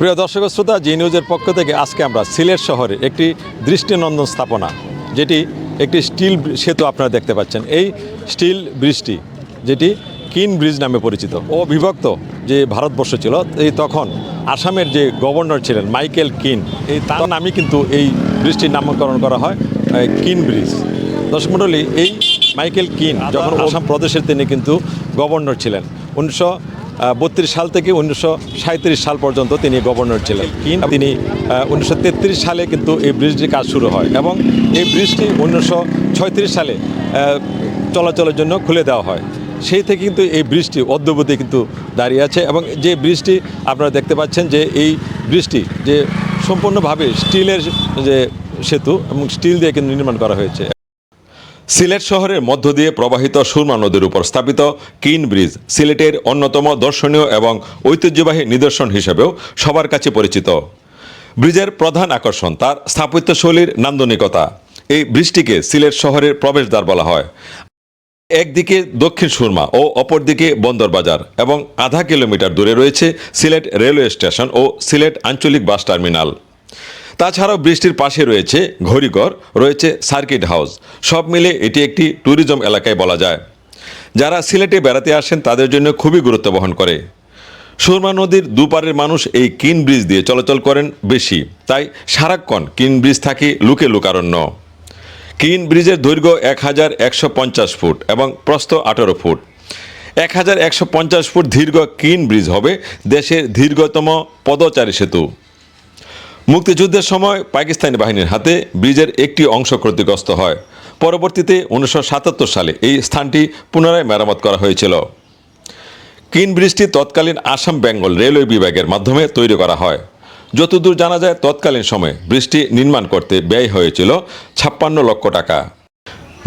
প্রিয় দর্শক শ্রোতা জি নিউজের পক্ষ থেকে আজকে আমরা সিলেট শহরে একটি দৃষ্টিনন্দন স্থাপনা যেটি একটি স্টিল সেতু আপনারা দেখতে পাচ্ছেন। এই স্টিল ব্রিজটি যেটি কিন ব্রিজ নামে পরিচিত ও বিভক্ত যে ভারতবর্ষ ছিল এই তখন আসামের যে গভর্নর ছিলেন মাইকেল কিন এই তার নামই কিন্তু এই ব্রিজটির নামকরণ করা হয় কিন ব্রিজ। দর্শক মণ্ডলী এই মাইকেল কিন যখন আসাম প্রদেশের তিনি কিন্তু গভর্নর ছিলেন। উনিশশো বত্রিশ সাল থেকে উনিশশো সাঁত্রিশ সাল পর্যন্ত তিনি গভর্নর ছিলেন। তিনি উনিশশো তেত্রিশ সালে কিন্তু এই ব্রিজটির কাজ শুরু হয় এবং এই ব্রিজটি উনিশশো ছয়ত্রিশ সালে চলাচলের জন্য খুলে দেওয়া হয়। সেই থেকে কিন্তু এই ব্রিজটি অদ্যবধি কিন্তু দাঁড়িয়ে আছে এবং যে ব্রিজটি আপনারা দেখতে পাচ্ছেন যে এই ব্রিজটি যে সম্পূর্ণভাবে স্টিলের যে সেতু এবং স্টিল দিয়ে কিন্তু নির্মাণ করা হয়েছে। সিলেট শহরের মধ্য দিয়ে প্রবাহিত সুরমা নদীর উপর স্থাপিত কিন ব্রিজ সিলেটের অন্যতম দর্শনীয় এবং ঐতিহ্যবাহী নিদর্শন হিসেবেও সবার কাছে পরিচিত। ব্রিজের প্রধান আকর্ষণ তার স্থাপত্যশৈলীর নান্দনিকতা। এই ব্রিজটিকে সিলেট শহরের প্রবেশদ্বার বলা হয়। একদিকে দক্ষিণ সুরমা ও অপরদিকে বন্দরবাজার এবং আধা কিলোমিটার দূরে রয়েছে সিলেট রেলওয়ে স্টেশন ও সিলেট আঞ্চলিক বাস টার্মিনাল। তাছাড়াও বৃষ্টির পাশে রয়েছে ঘড়িঘর, রয়েছে সার্কিট হাউস। সব মিলে এটি একটি ট্যুরিজম এলাকায় বলা যায়। যারা সিলেটে বেড়াতে আসেন, তাদের জন্য খুবই গুরুত্ব বহন করে। সুরমা নদীর দুপারের মানুষ এই কিন ব্রিজ দিয়ে চলাচল করেন বেশি। তাই সারাক্ষণ কিন ব্রিজ থাকে লুকে লুকারণ্য। কিন ব্রিজের দৈর্ঘ্য এক হাজার একশো পঞ্চাশ ফুট এবং প্রস্থ আঠারো ফুট। এক হাজার একশো পঞ্চাশ ফুট দীর্ঘ কিন ব্রিজ হবে দেশের দীর্ঘতম পদচারী সেতু। মুক্তিযুদ্ধের সময় পাকিস্তানি বাহিনীর হাতে ব্রিজের একটি অংশ ক্ষতিগ্রস্ত হয়। পরবর্তীতে উনিশশো সাতাত্তর সালে এই স্থানটি পুনরায় মেরামত করা হয়েছিল। কিন ব্রিজটি তৎকালীন আসাম বেঙ্গল রেলওয়ে বিভাগের মাধ্যমে তৈরি করা হয়। যতদূর জানা যায়, তৎকালীন সময়ে ব্রিজটি নির্মাণ করতে ব্যয় হয়েছিল ছাপ্পান্ন লক্ষ টাকা।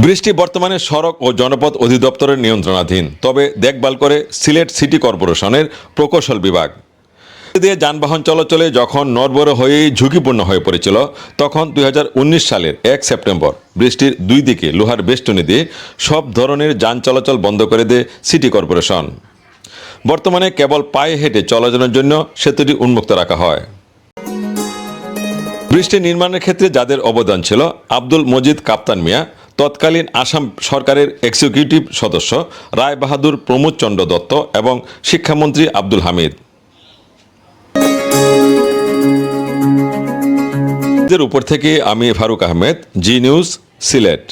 ব্রিজটি বর্তমানে সড়ক ও জনপথ অধিদপ্তরের নিয়ন্ত্রণাধীন, তবে দেখভাল করে সিলেট সিটি কর্পোরেশনের প্রকৌশল বিভাগ। দিয়ে যানবাহন চলাচলে যখন নড়বড়ে হয়েই ঝুঁকিপূর্ণ হয়ে পড়েছিল, তখন দুই হাজার উনিশ সালের এক সেপ্টেম্বর বৃষ্টির দুই দিকে লোহার বেষ্টনী দিয়ে সব ধরনের যান চলাচল বন্ধ করে দেয় সিটি কর্পোরেশন। বর্তমানে কেবল পায়ে হেঁটে চলাচলের জন্য সেতুটি উন্মুক্ত রাখা হয়। বৃষ্টি নির্মাণের ক্ষেত্রে যাদের অবদান ছিল, আব্দুল মজিদ কাপ্তান মিয়া, তৎকালীন আসাম সরকারের এক্সিকিউটিভ সদস্য রায় বাহাদুর প্রমোদ চন্দ্র দত্ত এবং শিক্ষামন্ত্রী আব্দুল হামিদ। উপর থেকে আমি ফারুক আহমেদ জি নিউজ সিলেট।